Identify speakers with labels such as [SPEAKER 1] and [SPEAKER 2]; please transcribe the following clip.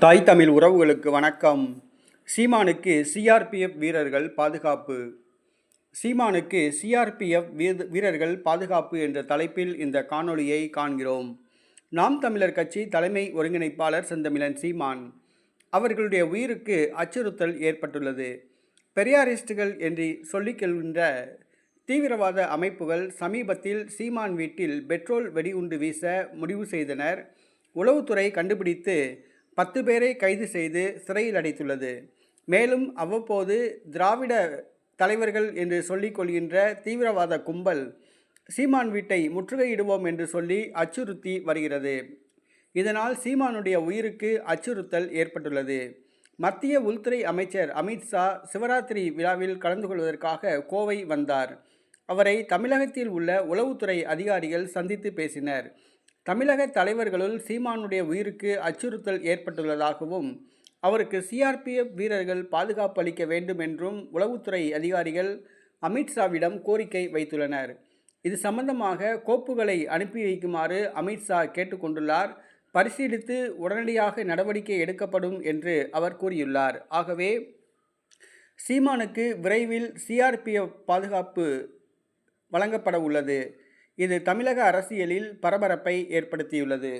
[SPEAKER 1] தாய் தமிழ் உறவுகளுக்கு வணக்கம். சீமானுக்கு சிஆர்பிஎஃப் வீரர்கள் பாதுகாப்பு. சீமானுக்கு சிஆர்பிஎஃப் வீரர்கள் பாதுகாப்பு என்ற தலைப்பில் இந்த காணொளியை காண்கிறோம். நாம் தமிழர் கட்சி தலைமை ஒருங்கிணைப்பாளர் செந்தமிழன் சீமான். அவர்களுடைய உயிருக்கு அச்சுறுத்தல் ஏற்பட்டுள்ளது. பெரியாரிஸ்டுகள் என்று சொல்லிக் கொள்கின்ற தீவிரவாத அமைப்புகள் சமீபத்தில் சீமான் வீட்டில் பெட்ரோல் வெடிகுண்டு வீச முடிவு செய்தனர். உளவுத்துறை கண்டுபிடித்து பத்து பேரை கைது செய்து சிறையில் அடைத்துள்ளது. மேலும் அவ்வப்போது திராவிட தலைவர்கள் என்று சொல்லிக் கொள்கின்ற தீவிரவாத கும்பல் சீமான் வீட்டை முற்றுகையிடுவோம் என்று சொல்லி அச்சுறுத்தி வருகிறது. இதனால் சீமானுடைய உயிருக்கு அச்சுறுத்தல் ஏற்பட்டுள்ளது. மத்திய உள்துறை அமைச்சர் அமித்ஷா சிவராத்திரி விழாவில் கலந்து கொள்வதற்காக கோவை வந்தார். அவரை தமிழகத்தில் உள்ள உளவுத்துறை அதிகாரிகள் சந்தித்து பேசினர். தமிழக தலைவர்களுள் சீமானுடைய உயிருக்கு அச்சுறுத்தல் ஏற்பட்டுள்ளதாகவும் அவருக்கு சிஆர்பிஎஃப் வீரர்கள் பாதுகாப்பு அளிக்க வேண்டும் என்றும் உளவுத்துறை அதிகாரிகள் அமித்ஷாவிடம் கோரிக்கை வைத்துள்ளனர். இது சம்பந்தமாக கோப்புகளை அனுப்பி வைக்குமாறு அமித்ஷா கேட்டுக்கொண்டுள்ளார் பரிசீலித்து உடனடியாக நடவடிக்கை எடுக்கப்படும் என்று அவர் கூறியுள்ளார். ஆகவே சீமானுக்கு விரைவில் சிஆர்பிஎஃப் பாதுகாப்பு வழங்கப்பட உள்ளது. இது தமிழக அரசியலில் பரபரப்பை ஏற்படுத்தியுள்ளது.